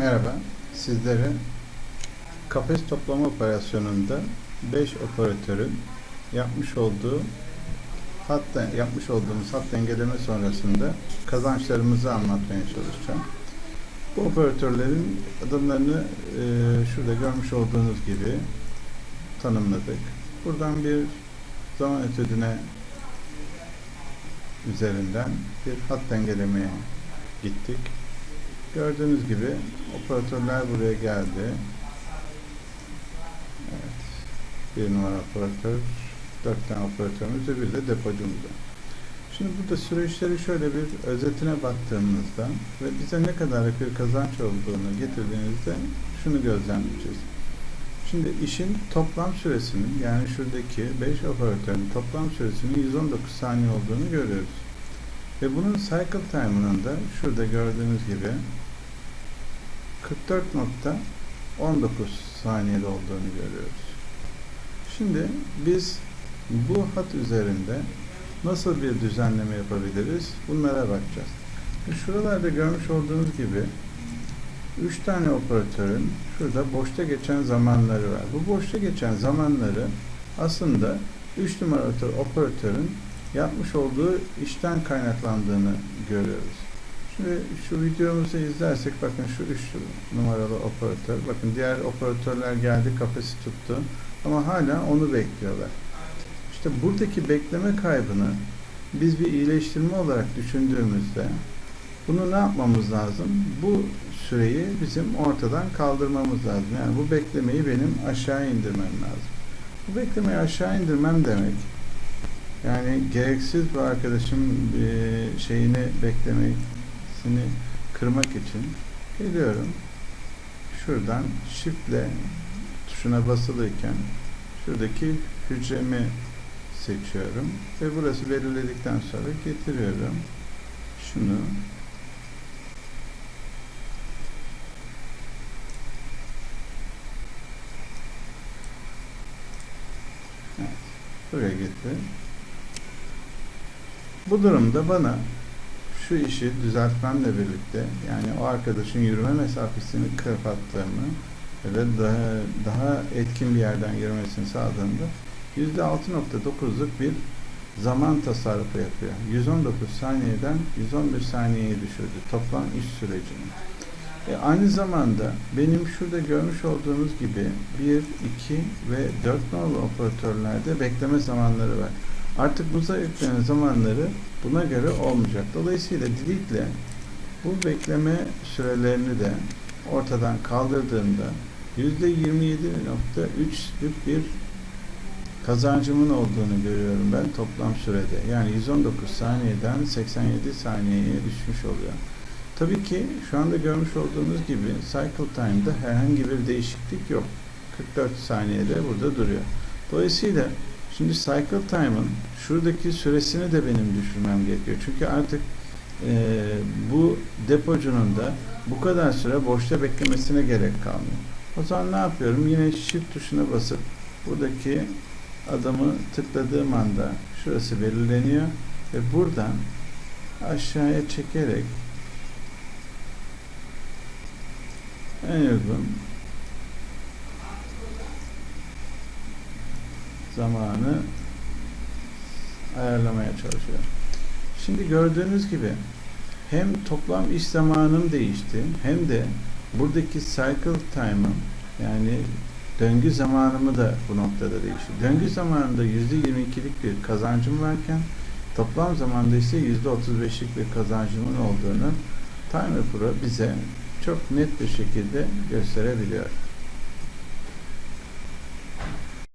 Merhaba, sizlere kafes toplama operasyonunda 5 operatörün yapmış olduğu hatta yapmış olduğumuz hat dengeleme sonrasında kazançlarımızı anlatmaya çalışacağım. Bu operatörlerin adımlarını e, şurada görmüş olduğunuz gibi tanımladık. Buradan bir zaman etüdüne üzerinden bir hat dengelemeye gittik. Gördüğünüz gibi operatörler buraya geldi. Evet. Bir numara operatör, dört tane operatörümüz ve bir de depocumuz var. Şimdi burada süreçleri şöyle bir özetine baktığımızda ve bize ne kadarlık bir kazanç olduğunu getirdiğinizde şunu gözlemleyeceğiz. Şimdi işin toplam süresinin yani şuradaki 5 operatörün toplam süresinin 119 saniye olduğunu görüyoruz. Ve bunun cycle time'ının da şurada gördüğünüz gibi 44.19 saniyede olduğunu görüyoruz. Şimdi biz bu hat üzerinde nasıl bir düzenleme yapabiliriz? Bunlara bakacağız. Şuralarda görmüş olduğunuz gibi 3 tane operatörün şurada boşta geçen zamanları var. Bu boşta geçen zamanları aslında 3 numaralı operatörün yapmış olduğu işten kaynaklandığını görüyoruz. Şimdi şu videomuzu izlersek bakın şu 3 numaralı operatör. Bakın diğer operatörler geldi kafesi tuttu. Ama hala onu bekliyorlar. İşte buradaki bekleme kaybını biz bir iyileştirme olarak düşündüğümüzde bunu ne yapmamız lazım? Bu süreyi bizim ortadan kaldırmamız lazım. Yani bu beklemeyi benim aşağı indirmem lazım. Bu beklemeyi aşağı indirmem demek yani gereksiz bu arkadaşım şeyini beklemesini kırmak için geliyorum. Şuradan shiftle tuşuna basılıyken şuradaki hücremi seçiyorum ve burası belirledikten sonra getiriyorum. Şunu Evet, buraya getir. Bu durumda bana şu işi düzeltmemle birlikte yani o arkadaşın yürüme mesafesini kapattığımı ve daha, daha etkin bir yerden yürümesini sağladığında %6.9'luk bir zaman tasarrufu yapıyor. 119 saniyeden 111 saniyeye düşürdü toplam iş sürecini. E aynı zamanda benim şurada görmüş olduğunuz gibi 1, 2 ve 4 nolu operatörlerde bekleme zamanları var. Artık bu zayıflayan zamanları buna göre olmayacak. Dolayısıyla delete bu bekleme sürelerini de ortadan kaldırdığımda %27.3'lük bir kazancımın olduğunu görüyorum ben toplam sürede. Yani 119 saniyeden 87 saniyeye düşmüş oluyor. Tabii ki şu anda görmüş olduğunuz gibi cycle time'da herhangi bir değişiklik yok. 44 saniyede burada duruyor. Dolayısıyla Şimdi cycle time'ın şuradaki süresini de benim düşürmem gerekiyor. Çünkü artık e, bu depocunun da bu kadar süre boşta beklemesine gerek kalmıyor. O zaman ne yapıyorum? Yine shift tuşuna basıp buradaki adamı tıkladığım anda şurası belirleniyor ve buradan aşağıya çekerek en uygun zamanı ayarlamaya çalışıyorum. Şimdi gördüğünüz gibi hem toplam iş zamanım değişti hem de buradaki cycle time'ım yani döngü zamanımı da bu noktada değişti. Döngü zamanında %22'lik bir kazancım varken toplam zamanda ise %35'lik bir kazancımın olduğunu Timer Pro bize çok net bir şekilde gösterebiliyor.